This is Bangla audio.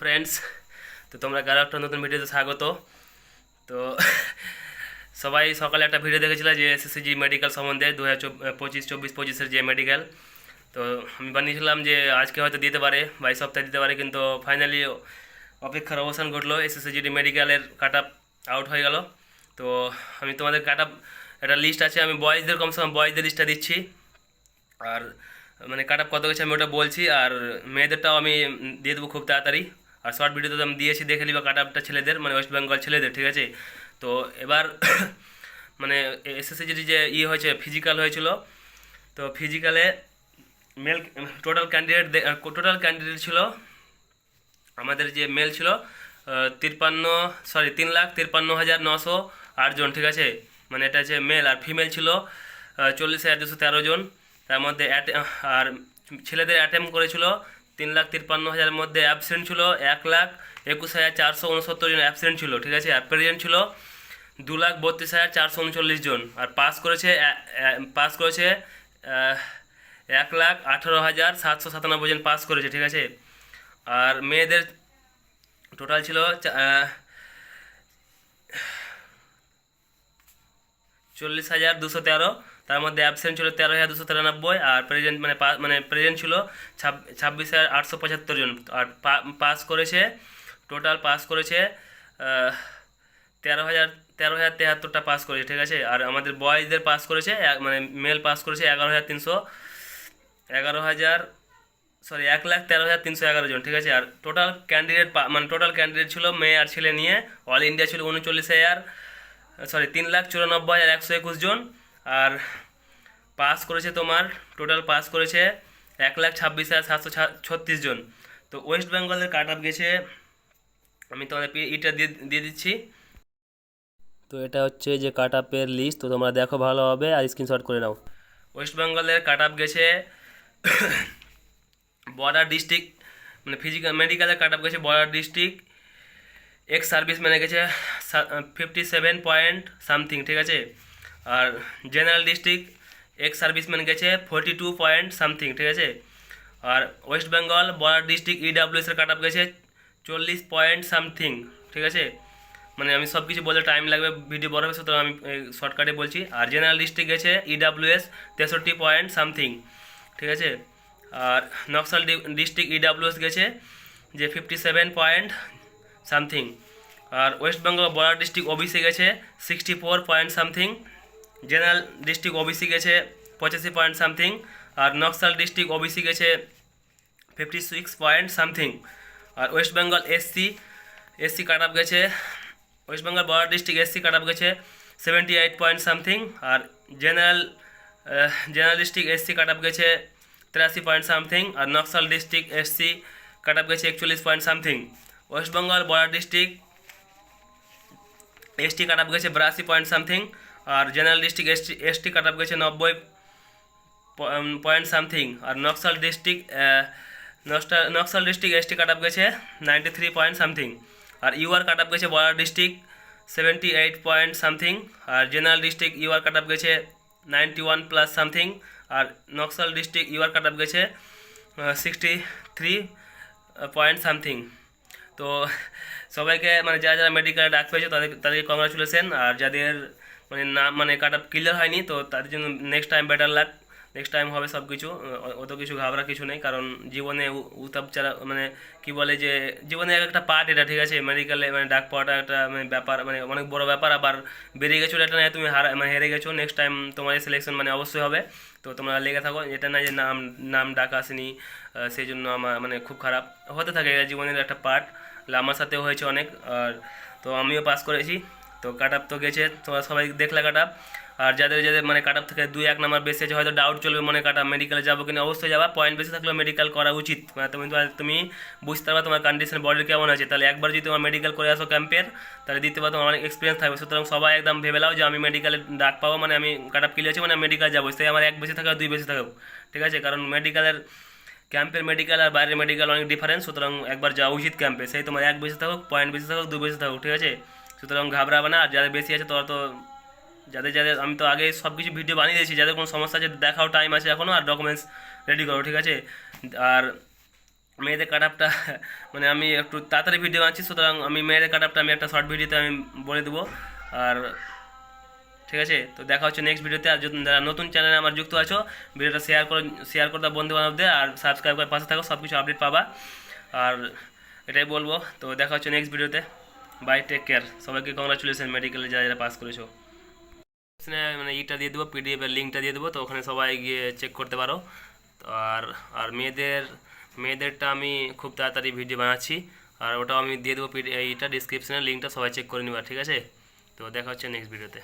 ফ্রেন্ডস তো তোমরা কারও একটা নতুন ভিডিওতে স্বাগত। তো সবাই সকালে একটা ভিডিও দেখেছিল যে এসএসসিজি মেডিকেল সম্বন্ধে দু হাজার পঁচিশ, চব্বিশ, পঁচিশের যে মেডিকেল তো আমি বানিয়েছিলাম যে আজকে হয়তো দিতে পারে, বা সপ্তাহে দিতে পারে, কিন্তু ফাইনালি অপেক্ষার অবসান ঘটলো এসএসসিজিডি মেডিকেলের কাট আপ আউট হয়ে গেল। তো আমি তোমাদের কাট আপ একটা লিস্ট আছে, আমি বয়েজদের কমসে কম বয়েজদের লিস্টটা দিচ্ছি। আর মানে কাট আপ কত গেছে আমি ওটা বলছি, আর মেয়েদেরটাও আমি দিয়ে দেবো খুব তাড়াতাড়ি। আর শর্ট ভিডিওতে আমি দিয়েছি দেখে নিবা কাট আপটা ছেলেদের মানে ওয়েস্ট বেঙ্গল ছেলেদের ঠিক আছে? তো এবার মানে এসএসসি যে ইয়ে হয়েছে ফিজিক্যাল হয়েছিল তো ফিজিক্যালে male total candidate total candidate ছিল আমাদের যে মেল ছিল আহ, তিপ্পান্ন সরি তিন লাখ তিপ্পান্ন হাজার নশো আটজন ঠিক আছে? মানে এটা হচ্ছে মেল আর ফিমেল ছিল চল্লিশ হাজার দুশো তেরো জন। তার মধ্যে আর ছেলেদের অ্যাটেম্প করেছিল তিন লাখ তিপ্পান্ন হাজারের মধ্যে অ্যাবসেন্ট ছিল, এক লাখ একুশ হাজার চারশো উনসত্তর জন অ্যাবসেন্ট ছিল, ঠিক আছে? আর প্রেজেন্ট ছিল দু লাখ বত্রিশ হাজার চারশো উনচল্লিশ জন। আর পাস করেছে পাস করেছে এক লাখ আঠারো হাজার সাতশো সাতানব্বই জন পাস করেছে, ঠিক আছে? আর মেয়েদের টোটাল ছিল চল্লিশ হাজার দুশো তেরো। তার মধ্যে অ্যাবসেন্ট ছিল তেরো হাজার দুশো তিরানব্বই আর প্রেজেন্ট মানে মানে প্রেজেন্ট ছিল ছাব- ছাব্বিশ হাজার আটশো পঁচাত্তর জন। আর পাস করেছে টোটাল পাস করেছে তেরো হাজার তেরো হাজার তেহাত্তরটা পাস করেছে, ঠিক আছে? আর আমাদের বয়েজদের পাস করেছে মানে মেল পাস করেছে এগারো হাজার তিনশো, এগারো হাজার সরি এক লাখ তেরো হাজার তিনশো এগারো জন, ঠিক আছে? আর টোটাল ক্যান্ডিডেট মানে টোটাল ক্যান্ডিডেট ছিল মেয়ে আর ছেলে নিয়ে অল ইন্ডিয়া ছিল উনচল্লিশ হাজার সরি তিন লাখ চুরানব্বই হাজার একশো একুশ জন। আর পাস করেছে তোমার টোটাল পাস করেছে এক লাখ ছাব্বিশ হাজার সাতশো ছত্রিশ জন। তো ওয়েস্ট বেঙ্গলের কাট আপ গেছে, আমি তোমাদের ইটা দিয়ে দিয়ে দিচ্ছি। তো এটা হচ্ছে যে কাট আপের লিস্ট তো তোমরা দেখো ভালোভাবে আর স্ক্রিনশট করে নাও। ওয়েস্ট বেঙ্গলের কাট আপ গেছে বর্ডার ডিস্ট্রিক্ট মানে ফিজিক্যাল মেডিকেলের কাট আপ গেছে বর্ডার ডিস্ট্রিক্ট এক্স সার্ভিস মানে গেছে ফিফটি সেভেন পয়েন্ট সামথিং ঠিক আছে? আর জেনারেল ডিস্ট্রিক্ট এক্স সার্ভিসম্যান গেছে ফোরটি টু পয়েন্ট সামথিং, ঠিক আছে? আর West Bengal border district EWS এর কাট আপ গেছে চল্লিশ পয়েন্ট সামথিং, ঠিক আছে? মানে আমি সব কিছু বলতে টাইম লাগবে ভিডিও বড় হবে, সুতরাং আমি শর্টকাটে বলছি। আর জেনারেল ডিস্ট্রিক্ট গেছে ইডাব্লিউএস তেষট্টি পয়েন্ট সামথিং, ঠিক আছে? আর নকশাল ডিস্ট্রিক্ট ইডাব্লিউএস গেছে যে ফিফটি সেভেন পয়েন্ট সামথিং। আর West Bengal border district OBC গেছে sixty four point something general district OBC গেছে পঁচাশি পয়েন্ট সামথিং আর নকশাল ডিস্ট্রিক্ট ওবিসি গেছে ফিফটি সিক্স পয়েন্ট সামথিং আর West Bengal SC SC cut up গেছে, West Bengal border district SC cut up গেছে সেভেন্টি এইট পয়েন্ট সামথিং আর general general district SC cut up গেছে তিরাশি পয়েন্ট সামথিং আর Naxal district SC cut up গেছে একচল্লিশ point something West Bengal border district ST cut up গেছে বিরাশি পয়েন্ট সামথিং আর general district ST ST cut গেছে নব্বই পয়েন্ট সামথিং আর Naxal district Naxal district ST cut গেছে নাইনটি থ্রি পয়েন্ট সামথিং আর ইউআর কাট গেছে border district seventy eight point something আর জেনারেল ডিস্ট্রিক্ট ইউআর কাট গেছে নাইনটি ওয়ান প্লাস সামথিং আর নকশাল ডিস্ট্রিক্ট ইউআর কাট গেছে সিক্সটি থ্রি পয়েন্ট সামথিং তো সবাইকে মানে যারা যারা মেডিকেলে ডাক পেয়েছে, তাদের, তাদেরকে কংগ্রাচুলেশন আর যাদের মানে না মানে কাট আপ ক্লিয়ার হয়নি, তো তাদের জন্য next time better luck next time হবে সব কিছু অত কিছু ঘাবড়া কিছু নেই, কারণ জীবনে উতাপ চালা মানে কি বলে যে, জীবনে এক একটা পার্ট এটা, ঠিক আছে মেডিকেলে মানে ডাক পাওয়াটা একটা মানে ব্যাপার মানে অনেক বড় ব্যাপার, আবার বেরিয়ে গেছো এটা নয়, তুমি হারা মানে হেরে গেছো নেক্সট টাইম তোমার সিলেকশন মানে অবশ্যই হবে, তো তোমরা লেগে থাকো, এটা না যে নাম নাম ডাক আসেনি সেই জন্য আমার মানে খুব খারাপ, হতে থাকে, এটা জীবনের একটা পার্ট আমার সাথেও হয়েছে অনেক, আর তো আমিও পাস করেছি তো কাট আপ তো গেছে তোমরা সবাই দেখলে কাট আপ আর যাদের যাদের মানে কাট আপ থেকে দুই, এক নাম্বার বেশি আছে, হয়তো ডাউট চলবে মনে কাটা মেডিকেলে যাব কিনা, অবশ্যই যাবা। পয়েন্ট বেশি থাকলেও মেডিকেল করা উচিত। মানে তুমি তুমি বুঝতে পারবে তোমার কন্ডিশন বডির কেমন আছে। তাহলে একবার যদি তোমার মেডিকেল করে আসো ক্যাম্পের তাহলে দিতে পারো তোমার অনেক এক্সপিরিয়েন্স থাকবে। সুতরাং সবাই একদম ভেবে লাও যে আমি মেডিকেলে ডাক পাবো মানে আমি কাট আপ ক্লিয়ার আছে মানে মেডিকেল যাব। সেই আমার এক বেশি থাকা দুই বেশি থাকুক। ঠিক আছে? কারণ মেডিকেলের ক্যাম্পের মেডিকেল আর বাইরের মেডিকেল অনেক ডিফারেন্স সুতরাং একবার যাওয়া উচিত ক্যাম্পে সেই তোমার এক বেশি থাকুক পয়েন্ট বেশি থাকুক, দু বেশি থাকুক। ঠিক আছে? সুতরাং ঘাবড়াবে না, আর যাদের বেশি আছে তোরা তো, যাদের যাদের, আমি তো আগে সব কিছু ভিডিও বানিয়ে দিয়েছি, যাদের কোনো সমস্যা আছে দেখাও টাইম আছে এখনও আর ডকুমেন্টস রেডি করো, ঠিক আছে? আর মেয়েদের কাট আপটা মানে আমি একটু তাড়াতাড়ি ভিডিও বানাচ্ছি, সুতরাং আমি মেয়েদের কাট আপটা আমি একটা শর্ট ভিডিওতে আমি বলে দেবো, আর ঠিক আছে? তো দেখা হচ্ছে নেক্সট ভিডিওতে আর যারা নতুন চ্যানেলে আমার যুক্ত আছো ভিডিওটা শেয়ার করে শেয়ার করে দাও বন্ধু বান্ধবদের আর সাবস্ক্রাইব করে পাশে থাকো সব কিছু আপডেট পাবা। আর এটাই বলব, তো দেখা হচ্ছে নেক্সট ভিডিওতে বাই টেক কেয়ার সবাইকে কংগ্রাচুলেশন মেডিকেলে যারা যারা পাস করেছ। মানে ইটা দিয়ে দেবো পিডিএফ এর লিঙ্কটা দিয়ে দেবো, তো ওখানে সবাই গিয়ে চেক করতে পারো। তো আর আর মেয়েদের, মেয়েদেরটা আমি খুব তাড়াতাড়ি ভিডিও বানাচ্ছি। আর ওটাও আমি দিয়ে দেবো পিডি এইটা ডিসক্রিপশনে লিঙ্কটা সবাই চেক করে নিবা, ঠিক আছে? তো দেখা হচ্ছে নেক্সট ভিডিওতে